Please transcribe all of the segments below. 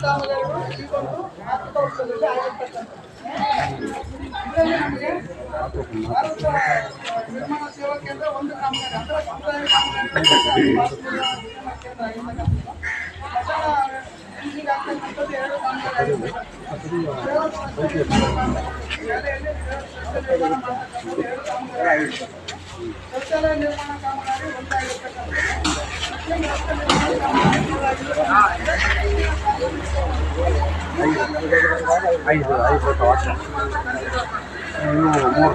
ಕಾಮಗಾರಿಗಳು ಈ ಒಂದು ಆರ್ಥಿಕ ವರ್ಷದಲ್ಲಿ ನಿರ್ಮಾಣ ಸೇವಾ ಕೇಂದ್ರ ಒಂದು ಕಾಮಗಾರಿ ಅಂದ್ರೆ ನಿರ್ಮಾಣ ಶೌಚಾಲಯ ನಿರ್ಮಾಣ ಕಾಮಗಾರಿ ಒಂದಾಗಿರ್ತಕ್ಕಂಥದ್ದು. ಐದು ಐದು ವರ್ಷ ಇನ್ನು ಮೂರು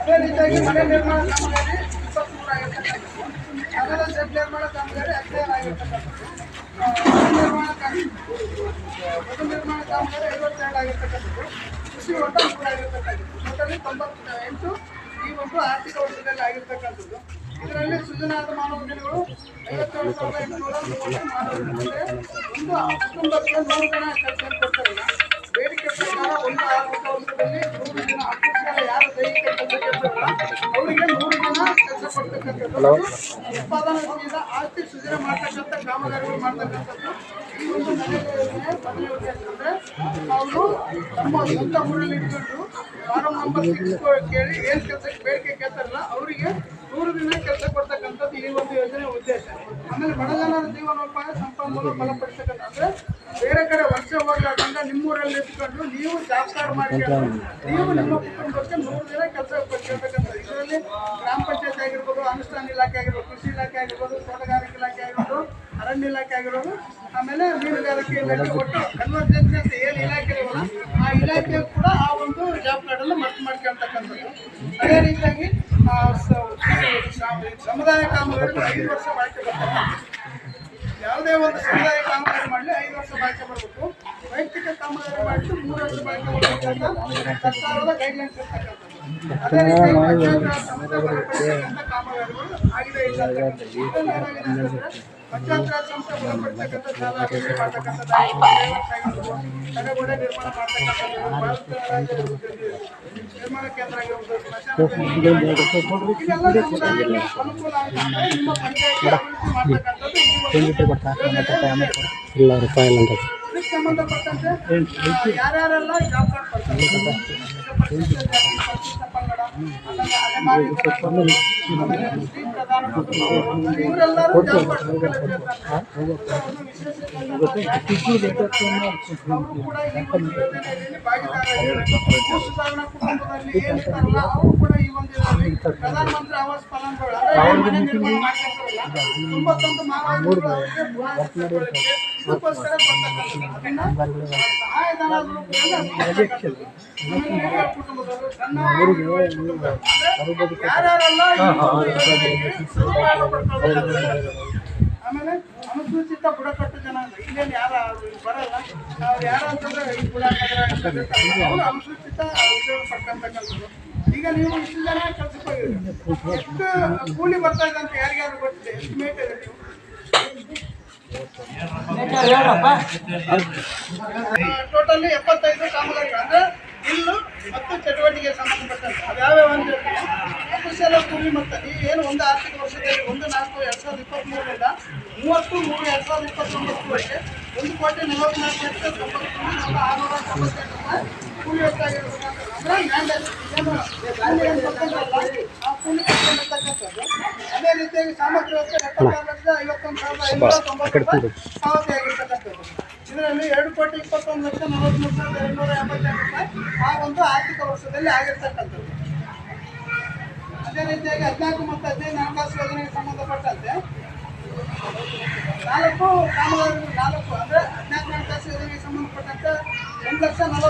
ಅದೇ ರೀತಿಯಾಗಿ ಮನೆ ನಿರ್ಮಾಣ ಕಾಮಗಾರಿ ಇಪ್ಪತ್ಮೂರು ಆಗಿರ್ತಕ್ಕಂಥದ್ದು ನಗರ ಶೆಡ್ ನಿರ್ಮಾಣ ಕಾಮಗಾರಿ ಹದಿನೈದು ಆಗಿರ್ತಕ್ಕಂಥದ್ದು ಮನೆ ನಿರ್ಮಾಣ ಕಾಮಗಾರಿ ಐವತ್ತೆರಡು ಆಗಿರ್ತಕ್ಕಂಥದ್ದು ಕೃಷಿ ಹೊಂಡ ಕೂಡ ಆಗಿರ್ತಕ್ಕಂಥದ್ದು ಟೋಟಲಿ ತೊಂಬತ್ತ ಎಂಟು ಈ ಒಂದು ಆರ್ಥಿಕ ವರ್ಷದಲ್ಲಿ ಆಗಿರ್ತಕ್ಕಂಥದ್ದು ಇದರಲ್ಲಿ ಸೃಜನಾದ ಮಾನವ ದಿನಗಳು ಐವತ್ತೇಳು ಸಾವಿರದ ಎಂಟುನೂರ ಮೂವತ್ತು ಒಂದು ಕುಟುಂಬಕ್ಕೆ ನೂರು ಜನ ಕೆಲಸ ಕೊಡ್ತಾರೆ ಬೇಡಿಕೆ ಪ್ರಕಾರ ಒಂದು ಆರ್ಥಿಕ ವರ್ಷದಲ್ಲಿ ನೂರು ಜನ ಅಪುರುಷರ ಯಾರು ದೈಹಿಕ ಕೆಲಸ ಅವರಿಗೆ ಉತ್ಪಾದನಾಶೀಲ ಆಸ್ತಿ ಮಾಡ್ತಕ್ಕಂಥ ಕಾಮಗಾರಿಗಳು ಮಾಡ್ತಕ್ಕಂಥದ್ದು ಅವರು ತಮ್ಮ ಊರಲ್ಲಿ ಇಟ್ಕೊಂಡು ಕೇಳಿ ಏನ್ ಕೆಲಸಕ್ಕೆ ಬೇಡಿಕೆ ಕೇಳ್ತಾರಲ್ಲ ಅವರಿಗೆ ನೂರು ದಿನ ಕೆಲಸ ಕೊಡ್ತಕ್ಕಂಥದ್ದು ಈ ಒಂದು ಯೋಜನೆ ಉದ್ದೇಶ ಆಮೇಲೆ ಜೀವನೋಪಾಯ ಸಂಪನ್ಮೂಲ ಬೇರೆ ಕಡೆ ವರ್ಷ ಹೋಗ್ಲಾರ್ದಂಗ ನಿಮ್ಮೂರಲ್ಲಿ ಇಟ್ಕೊಂಡು ನೀವು ಜಾಬ್ ಕಾರ್ಡ್ ಮಾಡಿ ನೀವು ನಿಮ್ಮ ಕುಟುಂಬಕ್ಕೆ ನೂರು ದಿನ ಕೆಲಸ ಕೊಟ್ಟಿರ್ತಕ್ಕಂಥ ಇದರಲ್ಲಿ ಗ್ರಾಮ ಪಂಚಾಯತ್ ಆಗಿರ್ಬೋದು, ಅನುಷ್ಠಾನ ಇಲಾಖೆ ಆಗಿರ್ಬೋದು, ಕೃಷಿ ಇಲಾಖೆ ಆಗಿರ್ಬೋದು, ತೋಟಗಾರಿಕೆ ಇಲಾಖೆ ಆಗಿರ್ಬೋದು, ಅರಣ್ಯ ಇಲಾಖೆ ಆಗಿರ್ಬೋದು, ಆಮೇಲೆ ಮೀನುಗಾರಿಕೆ ಇಲಾಖೆ, ಒಟ್ಟು ಕನ್ವರ್ಜೆನ್ಸಿ ಅಂತ ಏನು ಇಲಾಖೆ ಇರುವಲ್ಲ ಆ ಇಲಾಖೆ ಕೂಡ ಆ ಒಂದು ಜಾಬ್ ಕಾರ್ಡ್ ಅನ್ನು ಮರ್ತ್ ಮಾಡ್ಕೊಳ್ತಕ್ಕಂಥದ್ದು ಅದೇ ರೀತಿಯಾಗಿ ಸಮುದಾಯ ಕಾಮಗಾರಿ ಐದು ವರ್ಷ ಬಾಳಿಕೆ ಬರ್ತಕ್ಕಂಥದ್ದು ಯಾವುದೇ ಒಂದು ಸಮುದಾಯ ಕಾಮಗಾರಿ ಮಾಡಲಿ ಐದು ವರ್ಷ ಬಾಳಿಕೆ ಬರಬೇಕು. ವೈಯಕ್ತಿಕ ಕಾಮಗಾರಿ ಮಾಡಿದ್ದು ಮೂರು ವರ್ಷ ಬಾಳಿಕೆ ಬರಬೇಕಂತ ಸರ್ಕಾರದ ಗೈಡ್ಲೈನ್ಸ್ ಇರ್ತಕ್ಕಂಥದ್ದು. ಪಂಚಾಯತ್ ಮಾಡ್ತಕ್ಕಂಥದ್ದು ನಿರ್ಮಾಣ ಕೇಂದ್ರ ಇಲ್ಲ ರೂಪಾಯಿ ಇದಕ್ಕೆ ಸಂಬಂಧಪಟ್ಟಂತೆ ಯಾರ್ಯಾರೆಲ್ಲ ಜಾಬ್ ಕಾರ್ಡ್ ಬರ್ತಾರೆ ಪಂಗಡ, ಇವರೆಲ್ಲರೂ ಜಾಬ್ ಕಾರ್ಡ್ ಅವರು ಕೂಡ ಈ ಒಂದು ಪ್ರಧಾನಮಂತ್ರಿ ಆವಾಸ್ ಫಲಾನುಭವಿ. ಆಮೇಲೆ ಅನುಸೂಚಿತ ಬುಡಕಟ್ಟು ಜನಾಂಗ. ಇಲ್ಲೇನು ಯಾರ ಬರಲ್ಲ. ಅವ್ರು ಯಾರು ಈ ಬುಡಕಟ್ಟು ಅನುಸೂಚಿತ ಉದ್ಯೋಗ ಪಡ್ಕೊಂತಕ್ಕಂಥದ್ದು ಈಗ ನೀವು ಇಷ್ಟು ಜನ ಕೆಲಸಕ್ಕೆ ಎಷ್ಟು ಕೂಲಿ ಬರ್ತಾ ಇದೆ ಅಂತ ಯಾರಿಗಾರು ಗೊತ್ತಿದೆ? ಎಸ್ಟಿಮೇಟ್ ಇದೆ ನೀವು? ಟೋಟಲಿ ಎಪ್ಪತ್ತೈದು ಕಾಮಗಾರಿ ಅಂದ್ರೆ ಇಲ್ಲು ಮತ್ತು ಚಟುವಟಿಕೆ ಸಂಬಂಧಪಟ್ಟಂತೆ. ಅದ್ಯಾವ್ಯಾವ ಅಂತ ಈ ಏನು ಒಂದು ಆರ್ಥಿಕ ವರ್ಷದಲ್ಲಿ ಒಂದು ನಾಲ್ಕು, ಎರಡ್ ಸಾವಿರದ ಇಪ್ಪತ್ತ್ಮೂರರಿಂದ ಮೂವತ್ತು, ಮೂರು, ಎರಡ್ ಸಾವಿರದ ಇಪ್ಪತ್ತೊಂಬತ್ತರವರೆಗೆ ಒಂದು ಕೋಟಿ ನಲವತ್ನಾಲ್ಕು ಲಕ್ಷ ತೊಂಬತ್ತು ಆರುನೂರ ತೊಂಬತ್ತೆಂಟು ಕೂಲಿ ವೆಚ್ಚಾಗಿರ್ತಕ್ಕಂಥದ್ದು ಅದೇ ರೀತಿಯಾಗಿ ಸಾಮಗ್ರಿ ಐವತ್ತೊಂದು ಸಾವಿರದ ಪಾವತಿ ಆಗಿರ್ತಕ್ಕಂಥದ್ದು ಇದರಲ್ಲಿ ಎರಡು ಕೋಟಿ ಇಪ್ಪತ್ತೊಂದು ಲಕ್ಷ ನಲವತ್ಮೂರು ಸಾವಿರದ ಎರಡುನೂರ ಎಂಬತ್ತೆರಡು ರೂಪಾಯಿ ಆ ಒಂದು ಆರ್ಥಿಕ ವರ್ಷದಲ್ಲಿ ಆಗಿರ್ತಕ್ಕಂಥದ್ದು ಅದೇ ರೀತಿಯಾಗಿ ಹದಿನಾಲ್ಕು ಮತ್ತು ಹದಿನೈದು ಹಣಕಾಸು ಯೋಜನೆಗೆ ಸಂಬಂಧಪಟ್ಟಂತೆ ನಾಲ್ಕು, ಕಾಮಗಾರಿಗಳು ನಾಲ್ಕು, ಅಂದರೆ ಹದಿನಾಲ್ಕು ಹಣಕಾಸು ಯೋಜನೆಗೆ ಸಂಬಂಧಪಟ್ಟಂತೆ ಎಂಟು ಲಕ್ಷ ನಲವತ್ತು